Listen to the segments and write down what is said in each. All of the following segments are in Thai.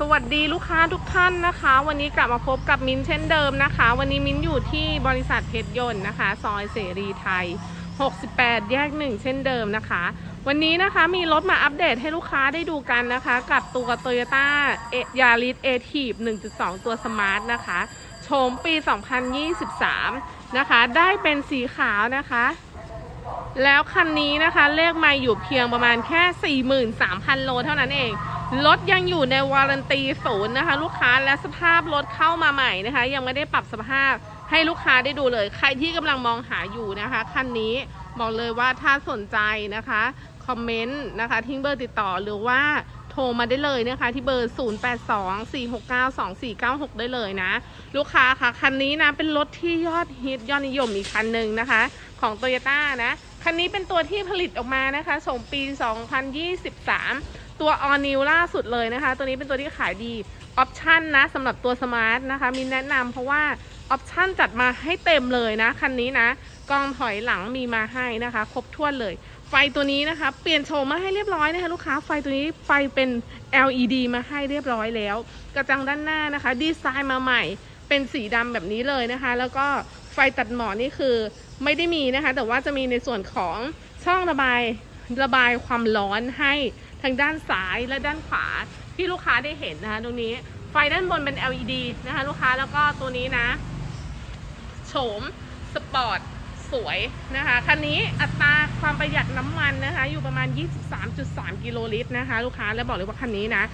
สวัสดีลูกค้าทุกท่านนะคะ วันนี้กลับมาพบกับมิ้นเช่นเดิมนะคะ วันนี้มิ้นอยู่ที่บริษัทเพชรยนต์นะคะ ซอยเสรีไทย 68 แยกหนึ่งเช่นเดิมนะคะ วันนี้นะคะมีรถมาอัปเดตให้ลูกค้าได้ดูกันนะคะ กับตัว Toyota Yaris a t i v 1.2 ตัวสมาร์ทนะคะโฉมปี 2023 นะคะ ได้เป็นสีขาวนะคะแล้วคันนี้นะคะเลขไม่อยู่เพียงประมาณแค่ 43,000 โลเท่านั้นเอง รถยังอยู่ในวารันตีศูนย์นะคะ ลูกค้าและสภาพรถเข้ามาใหม่นะคะ ยังไม่ได้ปรับสภาพให้ลูกค้าได้ดูเลย ใครที่กำลังมองหาอยู่นะคะคันนี้บอกเลยว่าถ้าสนใจนะคะคอมเมนต์นะคะทิ้งเบอร์ติดต่อหรือว่าโทรมาได้เลยนะคะ ที่เบอร์ 0824692496 ได้เลยนะ ลูกค้าค่ะคันนี้นะเป็นรถที่ยอดฮิตยอดนิยมอีกคันหนึ่งนะคะ ของ t o y ยต้นะ คันนี้เป็นตัวที่ผลิตออกมานะคะส่งปี 2023 ตัว All New ล่าสุดเลยนะคะ ตัวนี้เป็นตัวที่ขายดีออปชันนะสำหรับตัวสมาร์ทนะคะ มีแนะนำเพราะว่าออปชันจัดมาให้เต็มเลยนะ คันนี้นะ กองถอยหลังมีมาให้นะคะ ครบถ้วนเลย ไฟตัวนี้นะคะ เปลี่ยนโฉมมาให้เรียบร้อยนะคะลูกค้าไฟตัวนี้ไฟเป็น LED มาให้เรียบร้อยแล้ว กระจังด้านหน้านะคะ ดีไซน์มาใหม่เป็นสีดำแบบนี้เลยนะคะ แล้วก็ไฟตัดหมอกนี่คือไม่ได้มีนะคะ แต่ว่าจะมีในส่วนของช่องระบายระบายความร้อนให้ ทางด้านซ้ายและด้านขวาที่ลูกค้าได้เห็นนะคะตรงนี้ไฟด้านบนเป็น LED นะคะลูกค้าแล้วก็ตัวนี้นะ โฉมสปอร์ตสวยนะคะคันนี้อัตราความประหยัดน้ำมันนะคะ อยู่ประมาณ 23.3 กิโลลิตรนะคะ ลูกค้าแล้วบอกเลยว่าคันนี้นะ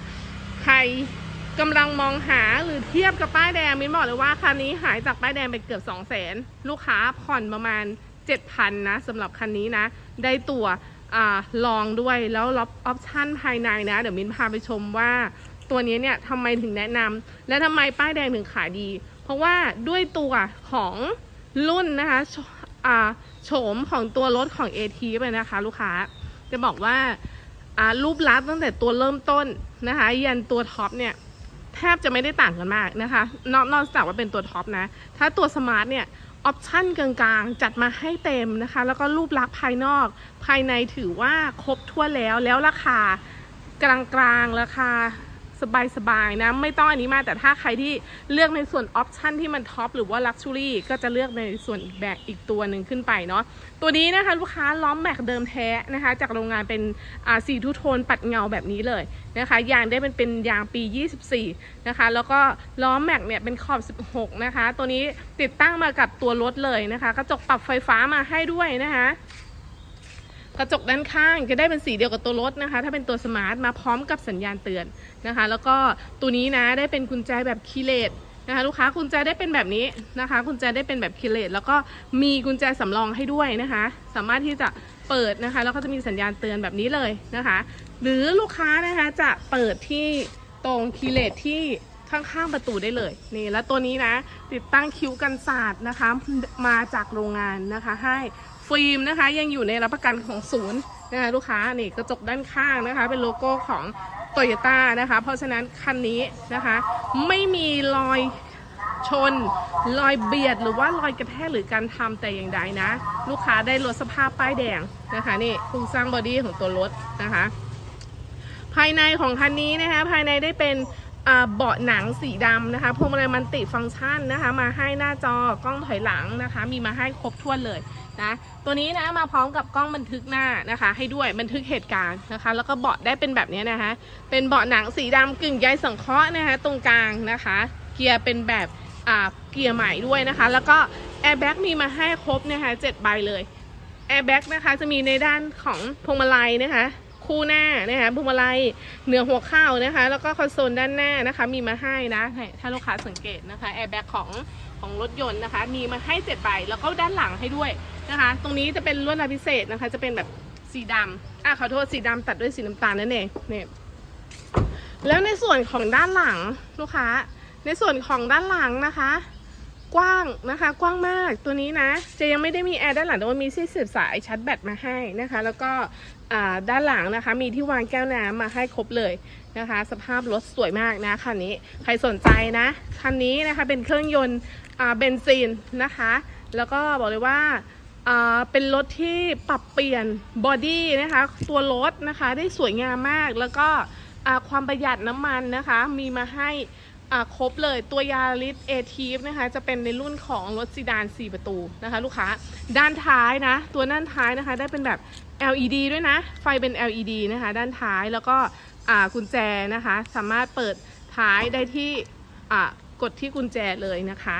ใครกำลังมองหาหรือเทียบกับป้ายแดงมิ้นบอกเลยว่าคันนี้หายจากป้ายแดงไปเกือบ 2 0 0 0 0 0 ลูกค้าผ่อนประมาณ 7,000 นะสำหรับคันนี้นะ ได้ตัว ลองด้วยแล้วล็อออปชั่นภายในนะ เดี๋ยวมิ้นพาไปชมว่าตัวนี้เนี่ยทำไมถึงแนะนำและทำไมป้ายแดงถึงขายดี เพราะว่าด้วยตัวของรุ่นนะคะโฉมของตัวรถของ AT ไปนะคะ ลูกค้าจะบอกว่าอ่ารูปลักษณ์ตั้งแต่ตัวเริ่มต้นนะคะยันตัวท็อปเนี่ยแทบจะไม่ได้ต่างกันมากนะคะ นอกนอกจากว่าเป็นตัวท็อปนะ ถ้าตัวสมาร์ทเนี่ย ออปชันกลางๆ จัดมาให้เต็มนะคะ แล้วก็รูปลักษณ์ภายนอกภายในถือว่าครบทั่วแล้วแล้วราคากลางๆราคา สบายๆนะไม่ต้องอันนี้มาแต่ถ้าใครที่เลือกในส่วนออปชันที่มันท็อปหรือว่าลักชัวรี่ก็จะเลือกในส่วนอีกแบบอีกตัวหนึ่งขึ้นไปเนาะตัวนี้นะคะลูกค้าล้อมแม็กเดิมแท้นะคะ จากโรงงานเป็นสีทูโทนปัดเงาแบบนี้เลยนะคะยางได้เป็นเป็นยางปี 24 นะคะ แล้วก็ล้อแม็กเนี่ยเป็นขอบ 16 นะคะ ตัวนี้ติดตั้งมากับตัวรถเลยนะคะ กระจกปรับไฟฟ้ามาให้ด้วยนะคะ กระจกด้านข้างจะได้เป็นสีเดียวกับตัวรถนะคะ ถ้าเป็นตัวสมาร์ทมาพร้อมกับสัญญาณเตือนนะคะ แล้วก็ตัวนี้นะได้เป็นกุญแจแบบคีย์เลสนะคะลูกค้ากุญแจได้เป็นแบบนี้นะคะกุญแจได้เป็นแบบคีย์เลสแล้วก็มีกุญแจสำรองให้ด้วยนะคะ สามารถที่จะเปิดนะคะ แล้วก็จะมีสัญญาณเตือนแบบนี้เลยนะคะ หรือลูกค้านะคะจะเปิดที่ตรงคีย์เลสที่ข้างๆประตูได้เลยนี่แล้วตัวนี้นะ ติดตั้งคิ้วกันศาสตร์นะคะมาจากโรงงานนะคะให้ ฟิล์มนะคะ ยังอยู่ในรับประกันของศูนย์นะคะลูกค้านี่กระจกด้านข้างนะคะ เป็นโลโก้ของโตโยต้านะคะ เพราะฉะนั้นคันนี้นะคะ ไม่มีรอยชน รอยเบียดหรือว่ารอยกระแทกหรือการทำแต่อย่างใดนะ ลูกค้าได้รถสภาพป้ายแดงนะคะนี่โครงสร้างบอดี้ของตัวรถนะคะ ภายในของคันนี้นะคะภายในได้เป็น เบาะหนังสีดำนะคะพวงมาลัยมันติฟังก์ชันนะคะ มาให้หน้าจอกล้องถอยหลังนะคะ มีมาให้ครบถ้วนเลยนะตัวนี้นะมาพร้อมกับกล้องบันทึกหน้านะคะ ให้ด้วยบันทึกเหตุการณ์นะคะ แล้วก็เบาะได้เป็นแบบนี้นะคะ เป็นเบาะหนังสีดำกึ่งใยสังเคราะห์นะคะตรงกลางนะคะ เกียร์เป็นแบบอ่าเกียร์ใหม่ด้วยนะคะ แล้วก็แอร์แบ็กมีมาให้ครบนะคะเจ็ดใบเลยแอร์แบ็กนะคะจะมีในด้านของพวงมาลัยนะคะ คู่หน้านะคะพวงมาลัยเหนือหัวเข่านะคะ แล้วก็คอนโซลด้านหน้านะคะ มีมาให้นะถ้าลูกค้าสังเกตนะคะแอร์แบ็กของของรถยนต์นะคะ มีมาให้เจ็ดใบแล้วก็ด้านหลังให้ด้วยนะคะ ตรงนี้จะเป็นลวดลายพิเศษนะคะ จะเป็นแบบสีดำอะขอโทษสีดำตัดด้วยสีน้ำตาลนั่นเองเนี่ยแล้วในส่วนของด้านหลังลูกค้า ในส่วนของด้านหลังนะคะ กว้างนะคะ กว้างมากตัวนี้นะ จะยังไม่ได้มีแอร์ด้านหลังแต่ว่ามีที่เสียบสายชาร์จแบตมาให้นะคะ แล้วก็ด้านหลังนะคะ มีที่วางแก้วน้ำมาให้ครบเลยนะคะ สภาพรถสวยมากนะคันนี้ใครสนใจนะคันนี้นะคะเป็นเครื่องยนต์เบนซินนะคะ แล้วก็บอกเลยว่าเป็นรถที่ปรับเปลี่ยนบอดี้นะคะ ตัวรถนะคะได้สวยงามมากแล้วก็ความประหยัดน้ำมันนะคะ มีมาให้ ครบเลยตัวยาริสเอทีฟนะคะจะเป็นในรุ่นของรถซีดาน 4 ประตูนะคะ ลูกค้าด้านท้ายนะ ตัวด้านท้ายนะคะ ได้เป็นแบบ LED ด้วยนะ ไฟเป็น LED นะคะ ด้านท้ายแล้วก็กุญแจนะคะ สามารถเปิดท้ายได้ที่กดที่กุญแจเลยนะคะ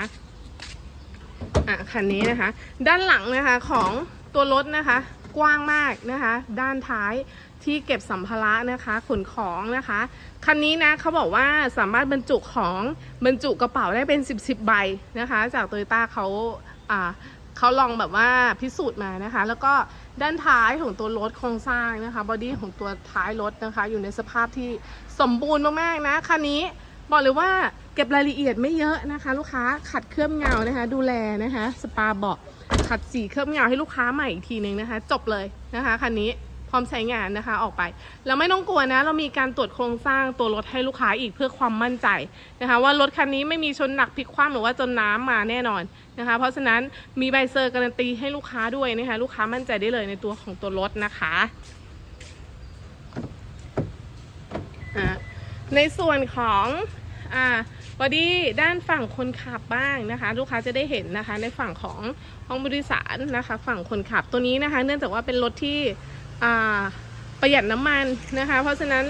อะคันนี้นะคะ ด้านหลังนะคะของตัวรถนะคะ กว้างมากนะคะ ด้านท้ายที่เก็บสัมภาระนะคะขนของนะคะ คันนี้นะเขาบอกว่าสามารถบรรจุของบรรจุกระเป๋าได้เป็น 10บสใบนะคะ จากโตโยต้าเขาอ่าเขาลองแบบว่าพิสูจน์มานะคะ แล้วก็ด้านท้ายของตัวรถโครงสร้างนะคะบอดี้ของตัวท้ายรถนะคะ อยู่ในสภาพที่สมบูรณ์มากๆนะคันนี้บอกเลยว่าเก็บรายละเอียดไม่เยอะนะคะ ลูกค้าขัดเคลือบเงานะคะ ดูแลนะคะ สปาเบาะ ขัดสีเคลือบเงาให้ลูกค้าใหม่อีกทีหนึ่งนะคะ จบเลยนะคะคันนี้พร้อมใช้งานนะคะออกไปแล้วไม่ต้องกลัวนะ เรามีการตรวจโครงสร้างตัวรถให้ลูกค้าอีกเพื่อความมั่นใจนะคะ ว่ารถคันนี้ไม่มีชนหนักพลิกคว่ำหรือว่าจนน้ำมาแน่นอนนะคะ เพราะฉะนั้นมีใบเซอร์การันตีให้ลูกค้าด้วยนะคะลูกค้ามั่นใจได้เลยในตัวของตัวรถนะคะในส่วนของ อ่าบอดี้ด้านฝั่งคนขับบ้างนะคะ ลูกค้าจะได้เห็นนะคะ ในฝั่งของห้องบริสารนะคะ ฝั่งคนขับตัวนี้นะคะ เนื่องจากว่าเป็นรถที่อ่าประหยัดน้ำมันนะคะ เพราะฉะนั้น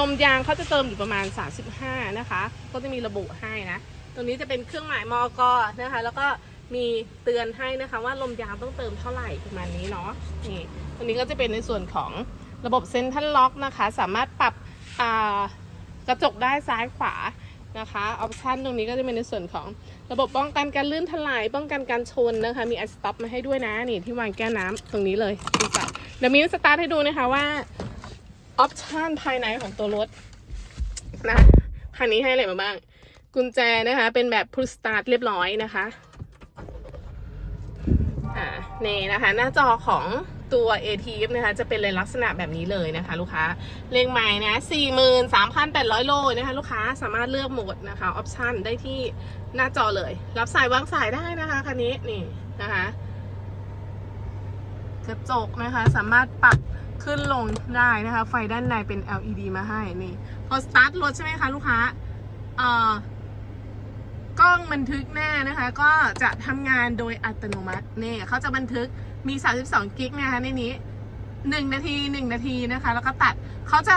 ลมยางเขาจะเติมอยู่ประมาณ 35 นะคะ ก็จะมีระบุให้นะ ตรงนี้จะเป็นเครื่องหมายมอกนะคะ แล้วก็มีเตือนให้นะคะว่าลมยางต้องเติมเท่าไหร่ประมาณนี้เนาะ นี่ ตรงนี้ก็จะเป็นในส่วนของระบบเซ็นทรัลล็อกนะคะ สามารถปรับกระจกได้ซ้ายขวา นะคะออปชันตรงนี้ก็จะเป็นในส่วนของระบบป้องกันการลื่นถลายป้องกันการชนนะคะ มีไอสต็อปมาให้ด้วยนะนี่ที่วางแก้วน้ำตรงนี้เลยที่ใส่เดี๋ยวมีสตาร์ทให้ดูนะคะว่าออปชันภายในของตัวรถนะคันนี้ให้อะไรมาบ้าง กุญแจนะคะ เป็นแบบพุชสตาร์ทเรียบร้อยนะคะอ่านี่นะคะ หน้าจอของ ตัว ATF นะคะ จะเป็นเลยลักษณะแบบนี้เลยนะคะ ลูกค้าเลงใหม่นะ 43,800 โลนะคะ ลูกค้าสามารถเลือกโหมดนะคะออปชันได้ที่หน้าจอเลย รับสายวางสายได้นะคะคันนี้นี่นะคะกระจกนะคะ สามารถปรับขึ้นลงได้นะคะ ไฟด้านในเป็น LED มาให้นี่ พอสตาร์ทรถใช่ไหมคะลูกค้าเอ่อกล้องบันทึกหน้านะคะ ก็จะทำงานโดยอัตโนมัตินี่เขาจะบันทึก มี 32 กิกนะคะในนี้ 1 นาที 1 นาทีนะคะ แล้วก็ตัดเขาจะ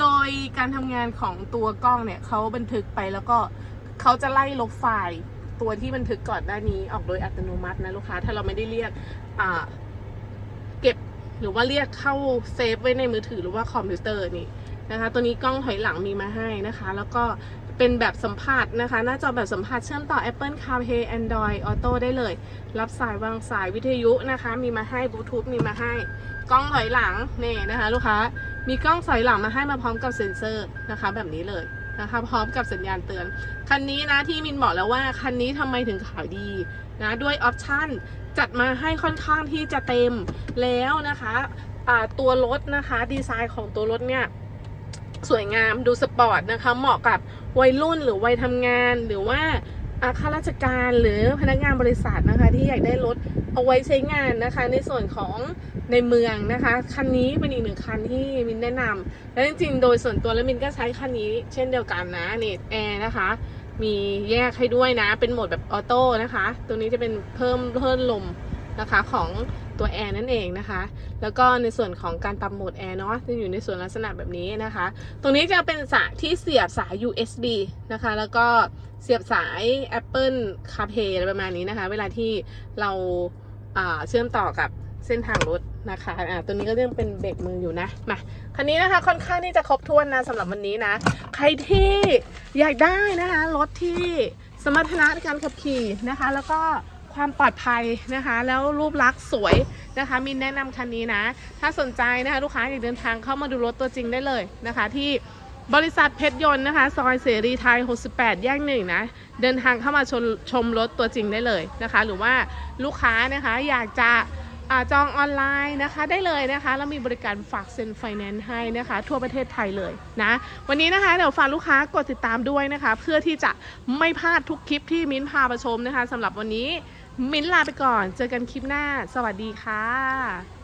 โดยการทำงานของตัวกล้องเนี่ยเขาบันทึกไปแล้วก็เขาจะไล่ลบไฟล์ตัวที่บันทึกก่อนหน้านี้ออกโดยอัตโนมัตินะลูกค้า ถ้าเราไม่ได้เรียกเก็บหรือว่าเรียกเข้าเซฟไว้ในมือถือหรือว่าคอมพิวเตอร์นี่นะคะ ตัวนี้กล้องถอยหลังมีมาให้นะคะ แล้วก็ เป็นแบบสัมผัสนะคะ หน้าจอแบบสัมผัสเชื่อมต่อ Apple CarPlay Android Auto ได้เลย รับสายวางสายวิทยุนะคะ มีมาให้บลูทูธมีมาให้ กล้องถอยหลังนี่นะคะ ลูกค้ามีกล้องถอยหลังมาให้มาพร้อมกับเซ็นเซอร์นะคะ แบบนี้เลยนะคะพร้อมกับสัญญาณเตือน คันนี้นะที่มินบอกแล้วว่าคันนี้ทำไมถึงขายดีนะด้วยออปชั่นจัดมาให้ค่อนข้างที่จะเต็มแล้วนะคะตัวรถนะคะ ดีไซน์ของตัวรถเนี่ย สวยงามดูสปอร์ตนะคะเหมาะกับวัยรุ่นหรือวัยทำงานหรือว่าข้าราชการหรือพนักงานบริษัทนะคะ ที่อยากได้รถเอาไว้ใช้งานนะคะ ในส่วนของในเมืองนะคะ คันนี้เป็นอีกหนึ่งคันที่มินแนะนำและจริงๆโดยส่วนตัวแล้วมินก็ใช้คันนี้ เช่นเดียวกันนะนี่แอร์นะคะ มีแยกให้ด้วยนะ เป็นโหมดแบบออโต้นะคะ ตัวนี้จะเป็นเพิ่มเพิ่มลมนะคะของ ตัวแอร์นั่นเองนะคะ แล้วก็ในส่วนของการปรับโหมดแอร์เนาะจะอยู่ในส่วนลักษณะแบบนี้นะคะ ตรงนี้จะเป็นสายที่เสียบสาย USB นะคะ แล้วก็เสียบสาย Apple CarPlay อะไรประมาณนี้นะคะ เวลาที่เราเชื่อมต่อกับเส้นทางรถนะคะอ่าตัวนี้ก็ยังเป็นเบรกมืออยู่นะ มาคันนี้นะคะค่อนข้างที่จะครบถ้วนนะสำหรับวันนี้นะ ใครที่อยากได้นะคะรถที่สมรรถนะในการขับขี่นะคะ แล้วก็ ความปลอดภัยนะคะ แล้วรูปลักษณ์สวยนะคะมินแนะนำคันนี้นะ ถ้าสนใจนะคะลูกค้าอยากเดินทางเข้ามาดูรถตัวจริงได้เลยนะคะ ที่บริษัทเพชรยนต์นะคะ ซอยเสรีไทย 68 แยกหนึ่งนะ เดินทางเข้ามาชมชมรถตัวจริงได้เลยนะคะ หรือว่าลูกค้านะคะอยากจะอจองออนไลน์นะคะได้เลยนะคะ แล้วมีบริการฝากเซ็นไฟแนนซ์ให้นะคะ ทั่วประเทศไทยเลยนะ วันนี้นะคะเดี๋ยวฝากลูกค้ากดติดตามด้วยนะคะ เพื่อที่จะไม่พลาดทุกคลิปที่มิ้นพาไปชมนะคะสำหรับวันนี้ มิ้นลาไปก่อน เจอกันคลิปหน้า สวัสดีค่ะ